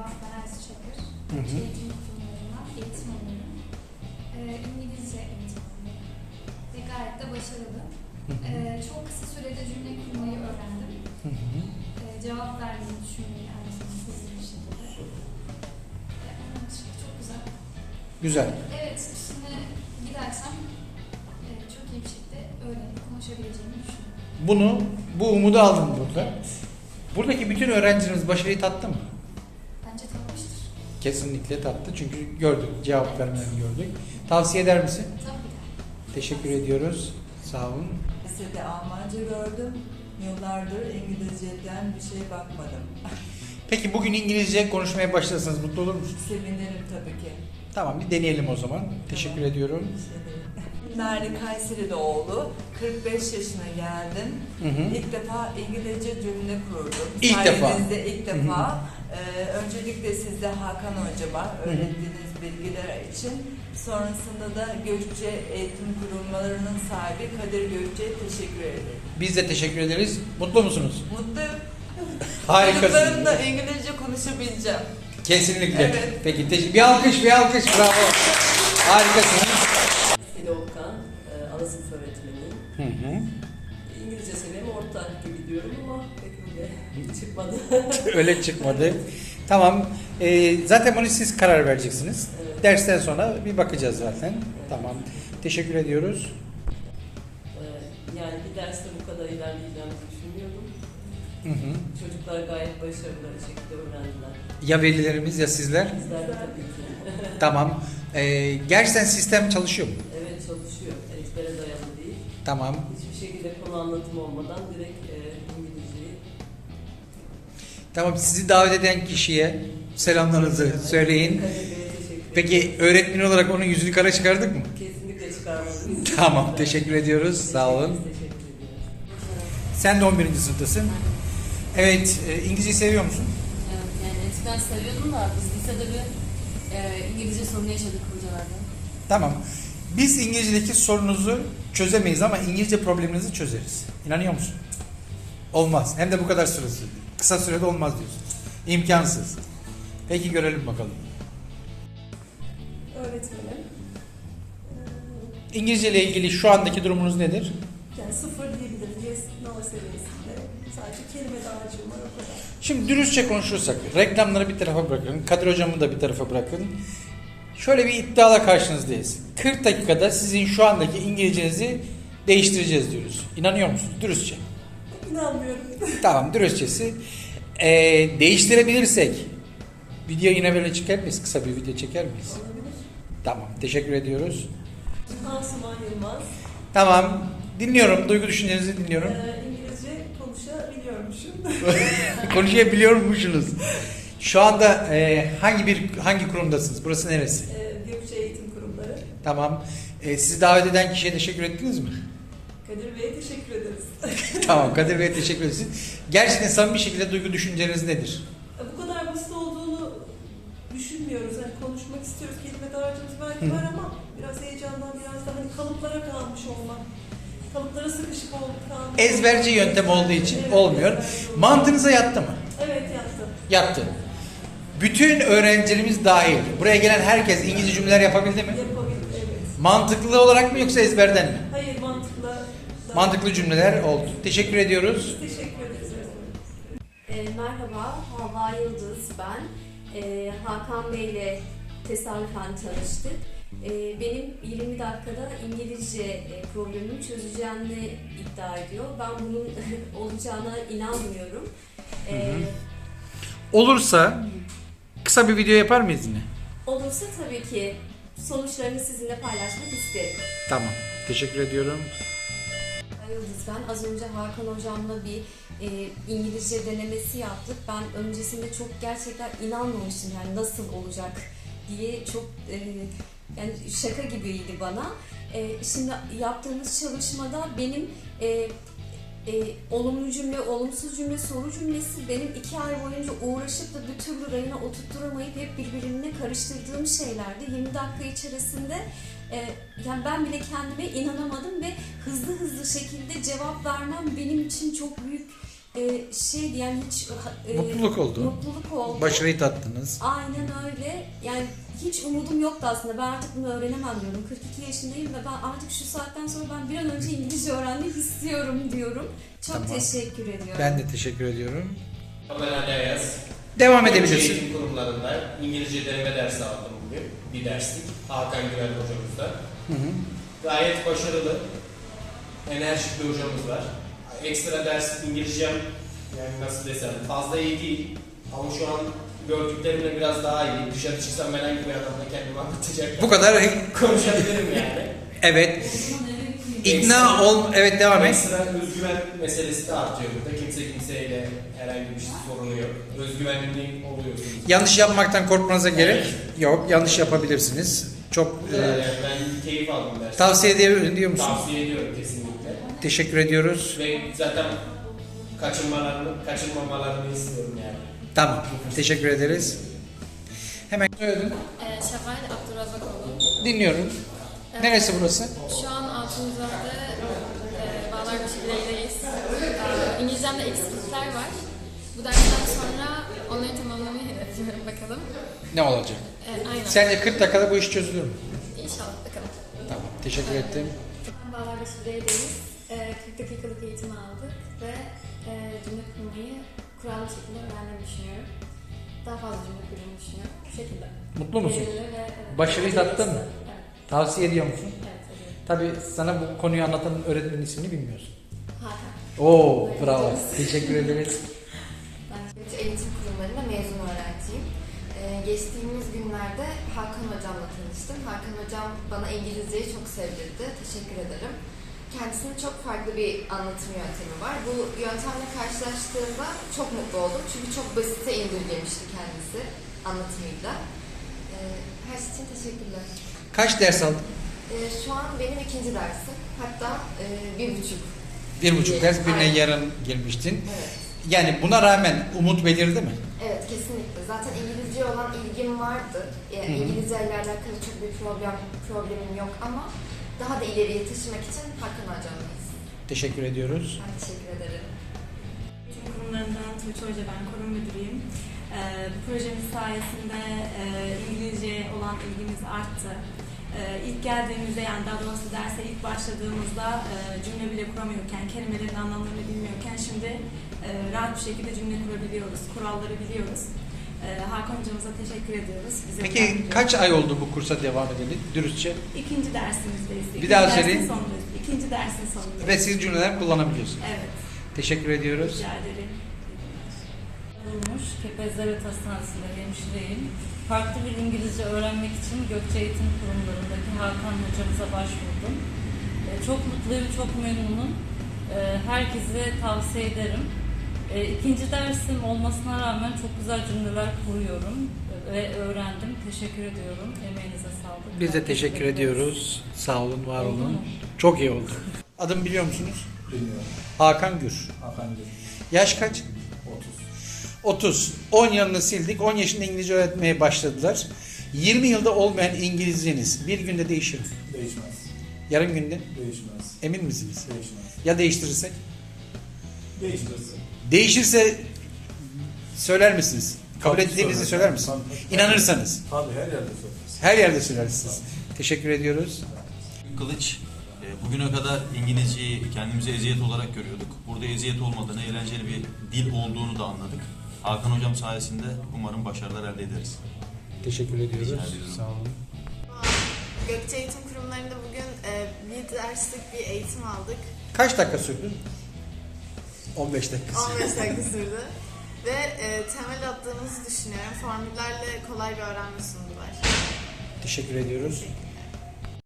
merhaba, ben Aysu Çakır. Hı hı. Eğitim kurumlarından eğitim alıyorum. Ee, İngilizce eğitim alıyorum. Ve gayet de başarılı. Hı hı. Ee, çok kısa sürede cümle kurmayı öğrendim. Hı hı. Ee, cevap vermeyi düşünmeyi zamanda hızlı bir şekilde. Ee, onun dışında çok güzel. Güzel. Evet, üstüne gidersem e, çok iyi bir şekilde öğrenip konuşabileceğimi düşünüyorum. Bunu, bu umudu aldın burada. Buradaki bütün öğrencilerimiz başarıyı tattı mı? Kesinlikle tattı çünkü gördük, cevap vermelerini gördük. Tavsiye eder misin? Tabii. Teşekkür ediyoruz. Sağ olun. Lisede Almanca gördüm. Yıllardır İngilizceden bir şey bakmadım. Peki bugün İngilizce konuşmaya başlasanız mutlu olur musunuz? Sevinirim tabii ki. Tamam bir deneyelim o zaman. Teşekkür ediyorum. Nerede Kayseri doğulu. 45 yaşına geldim. Hı hı. İlk defa İngilizce cümle kurdum. İlk defa. Sayenizde ilk defa. Ee, öncelikle sizde Hakan Hocama hı. öğrettiğiniz bilgiler için. Sonrasında da Gökçe Eğitim Kurumlarının sahibi Kadir Gökçe'ye teşekkür ederim. Biz de teşekkür ederiz. Mutlu musunuz? Mutluyum. Harikasınız. Çocuklarımla İngilizce konuşabileceğim. Kesinlikle. Evet. Peki Bir alkış, bir alkış. Bravo. Harikasınız. Seli Okan, e, ana sınıf öğretmeniyim. Hı hı. İngilizce seviyem orta gibi diyorum ama pek öyle çıkmadı. Öyle çıkmadı. Tamam. Ee, zaten bunu siz karar vereceksiniz. Evet. Dersten sonra bir bakacağız zaten. Tamam. Teşekkür ediyoruz. E, yani bir derste bu kadar ilerleyeceğimi düşünmüyordum. Hı hı. Çocuklar gayet başarılı bir şekilde öğrendiler. Ya velilerimiz ya sizler. Bizler tabii ki. Tamam. Ee, gerçekten sistem çalışıyor mu? evet çalışıyor. Ezbere dayalı değil. Tamam. Hiçbir şekilde konu anlatımı olmadan direkt e, İngilizceyi Tamam. Sizi davet eden kişiye selamlarınızı söyleyin. Ederim. Peki öğretmen olarak onun yüzünü kara çıkardık mı? Kesinlikle çıkarmadınız. Tamam. Teşekkür ediyoruz. Sağ olun. Teşekkür ediyoruz. Sen de 11. sınıftasın. Evet. e, İngilizceyi seviyor musun? Evet, yani eskiden seviyordum da biz lisede bir e, İngilizce sorunu yaşadık hocalarla. Tamam. Biz İngilizce'deki sorunuzu çözemeyiz ama İngilizce probleminizi çözeriz. İnanıyor musun? Olmaz. Hem de bu kadar süresi. Kısa sürede olmaz diyorsun. İmkansız. Peki görelim bakalım. öğretmenim. İngilizce ile ilgili şu andaki durumunuz nedir? Yani sıfır diyebilirim. Yes, no seviyesinde. Sadece kelime dağarcığım var o kadar. Şimdi dürüstçe konuşursak, reklamları bir tarafa bırakın, Kadir hocamı da bir tarafa bırakın. Şöyle bir iddiala karşınızdayız. 40 dakikada sizin şu andaki İngilizcenizi değiştireceğiz diyoruz. İnanıyor musunuz? Dürüstçe. İnanmıyorum. Tamam dürüstçesi. Ee, değiştirebilirsek video yine böyle çeker miyiz? Kısa bir video çeker miyiz? Olabilir. Tamam teşekkür ediyoruz. Asuman Yılmaz. Tamam dinliyorum. Duygu düşüncenizi dinliyorum. Ee, İngilizce konuşabiliyormuşum. Konuşabiliyormuşsunuz. Şu anda e, hangi bir hangi kurumdasınız? Burası neresi? Ee, Gökçe Eğitim Kurumları. Tamam. E, sizi davet eden kişiye teşekkür ettiniz mi? Kadir Bey'e teşekkür ederiz. tamam Kadir Bey'e teşekkür ederiz. Gerçekten samimi bir şekilde duygu düşünceleriniz nedir? Ee, Bu kadar basit olduğunu düşünmüyoruz. Hani konuşmak istiyoruz. Kelime dağarcığımız belki Hı. var ama biraz heyecandan biraz da hani kalıplara kalmış olmak. Kalıplara sıkışıp ol, kalmış. Ezberci olmak. yöntem olduğu için Evet, olmuyor. Mantığınıza yattı mı? Evet yaptım. Yattı. Bütün öğrencilerimiz dahil. Buraya gelen herkes İngilizce cümleler yapabildi mi? Yapabildim evet. Mantıklı olarak mı yoksa ezberden mi? Hayır mantıkla. Mantıklı cümleler oldu. Teşekkür ediyoruz. Teşekkür ederiz. E, merhaba, Havva Yıldız ben. E, Hakan Bey ile tesadüfen tanıştık. E, benim 20 dakikada İngilizce e, problemimi çözeceğini iddia ediyor. Ben bunun olacağına inanmıyorum. E, Hı hı. Olursa kısa bir video yapar mıyız yine? olursa tabii ki sonuçlarını sizinle paylaşmak isterim. Tamam. Teşekkür ediyorum. Yıldız ben. Az önce Hakan hocamla bir e, İngilizce denemesi yaptık. Ben öncesinde çok gerçekten inanmamıştım yani nasıl olacak diye çok e, yani şaka gibiydi bana. E, şimdi yaptığımız çalışmada benim e, e, olumlu cümle, olumsuz cümle, soru cümlesi benim iki ay boyunca uğraşıp da bir türlü rayına oturtturamayıp hep birbirine karıştırdığım şeylerdi. 20 dakika içerisinde e, yani ben bile kendime inanamadım ve hızlı hızlı şekilde cevap vermem benim için çok büyük e, şeydi yani hiç e, Mutluluk oldu. mutluluk oldu. Başarıyı tattınız. Aynen öyle. Yani hiç umudum yoktu aslında. Ben artık bunu öğrenemem diyorum. 42 yaşındayım ve ben artık şu saatten sonra ben bir an önce İngilizce öğrenmek istiyorum diyorum. Çok Tamam. teşekkür ediyorum. Ben de teşekkür ediyorum. Ömer Ali Ayaz. Devam Eğitim edebilirsin. kurumlarında İngilizce deneme dersi aldım bugün. Bir derslik. Hakan Güven hocamızda. Hı hı. Gayet başarılı. Enerjik bir hocamız var. Ekstra ders İngilizcem yani nasıl desem fazla iyi değil. Ama şu an gördüklerimle biraz daha iyi. Dışarı çıksam herhangi bir adamla kendimi anlatacak. Bu kadar konuşabilirim yani. evet. İkna ol evet devam et. Ekstra özgüven meselesi de artıyor burada. Kimse kimseyle herhangi bir sorunu yok. Özgüvenli oluyorsunuz. Yanlış yapmaktan korkmanıza gerek yok. Yanlış yapabilirsiniz. Çok kadar e, ben keyif aldım dersten. tavsiye ediyor, ediyor musun? Tavsiye ediyorum kesinlikle. Teşekkür ediyoruz. Ve zaten kaçınmalarını, kaçınmamalarını istiyorum yani. Tamam. Teşekkür ederiz. Hemen söyledin. Ee, Şevval Abdurrazakoğlu. Dinliyorum. Neresi burası? Şu an Altunizade e, Bağlarbaşı bireydeyiz. Ee, İngilizcemde eksiklikler var. Bu dersten sonra onları tamamlamayı hedefliyorum bakalım. Ne olacak? Ee, aynen. Sence 40 dakikada bu iş çözülür mü? İnşallah bakalım. Tamam. Teşekkür ettim. Bağlarbaşı bireydeyiz. Ee, 40 dakikalık eğitimi aldık ve e, cümle kurmayı kurallı şekilde öğrenmeyi düşünüyorum. Daha fazla cümle kurmayı düşünüyorum. Bu şekilde. Mutlu musun? Ve, evet, Başarıyı tattın mı? Evet, Tavsiye ediyor musun? evet, ediyorum. Tabii sana bu konuyu anlatan öğretmenin ismini bilmiyorsun. Hakan. Oo bravo. Teşekkür ederiz. Ben Eğitim Kurumlarında mezun öğrenciyim. Ee, geçtiğimiz günlerde Hakan Hocam'la tanıştım. Hakan Hocam bana İngilizceyi çok sevdirdi. Teşekkür ederim. Kendisinin çok farklı bir anlatım yöntemi var. Bu yöntemle karşılaştığımda çok mutlu oldum. Çünkü çok basite indirgemişti kendisi anlatımıyla. Ee, her şey için teşekkürler. Kaç ders aldın? Ee, şu an benim ikinci dersim. Hatta e, bir buçuk. Bir buçuk ders birine Aynen. yarın girmiştin. Evet. Yani buna rağmen umut belirdi mi? Evet kesinlikle. Zaten İngilizce olan ilgim vardı. Yani Hı hı. İngilizce ile alakalı çok bir problem problemim yok ama daha da ileriye taşımak için Hakan Hocam'dayız. Teşekkür ediyoruz. Ben teşekkür ederim. Eğitim kurumlarından Tuğçe Hoca ben kurum müdürüyüm. Ee, bu projemiz sayesinde e, İngilizce olan ilgimiz arttı. Ee, ilk geldiğimizde yani daha doğrusu derse ilk başladığımızda e, cümle bile kuramıyorken, kelimelerin anlamlarını bilmiyorken şimdi e, rahat bir şekilde cümle kurabiliyoruz, kuralları biliyoruz. Ee, Hakan hocamıza teşekkür ediyoruz. Bize Peki kaç ay oldu bu kursa devam edeli? Dürüstçe. İkinci dersimizdeyiz. Bir İkinci daha dersin söyleyin. sonundayız. İkinci dersin sonundayız. Ve siz cümleler kullanabiliyorsunuz. Evet. Teşekkür ediyoruz. Rica ederim. Bulmuş Kepezler Hastanesi'nde hemşireyim. Farklı bir İngilizce öğrenmek için Gökçe Eğitim Kurumlarındaki Hakan hocamıza başvurdum. E, Çok mutluyum, çok memnunum. E, Herkese tavsiye ederim. E, İkinci dersim olmasına rağmen çok güzel cümleler kuruyorum ve öğrendim. Teşekkür ediyorum. Emeğinize sağlık. Biz de teşekkür ediyoruz. Sağ olun, var olun. mu? Çok iyi oldu. Adımı biliyor musunuz? Bilmiyorum. Hakan Gür. Efendim Yaş kaç? 30. 30. 10 yılını sildik. 10 yaşında İngilizce öğretmeye başladılar. 20 yılda olmayan İngilizceniz bir günde değişir mi? Değişmez. Yarım günde Değişmez. emin misiniz? Değişmez. Ya değiştirirsek? Değiştirsin. Değişirse söyler misiniz? Kabul Tabii ettiğinizi söylerim. söyler misiniz? Tabii. İnanırsanız. Tabii her yerde söyleriz. Her yerde söylersiniz. Teşekkür ediyoruz. Kılıç, e, bugüne kadar İngilizceyi kendimize eziyet olarak görüyorduk. Burada eziyet olmadığını, eğlenceli bir dil olduğunu da anladık. Hakan Hocam sayesinde umarım başarılar elde ederiz. Teşekkür ediyoruz. Sağ olun. Gökçe Eğitim Kurumlarında bugün bir derslik bir eğitim aldık. Kaç dakika sürdü? 15 dakika. 15 dakika sürdü. Ve e, temel attığımızı düşünüyorum. Formüllerle kolay bir öğrenme sundular. Teşekkür ediyoruz.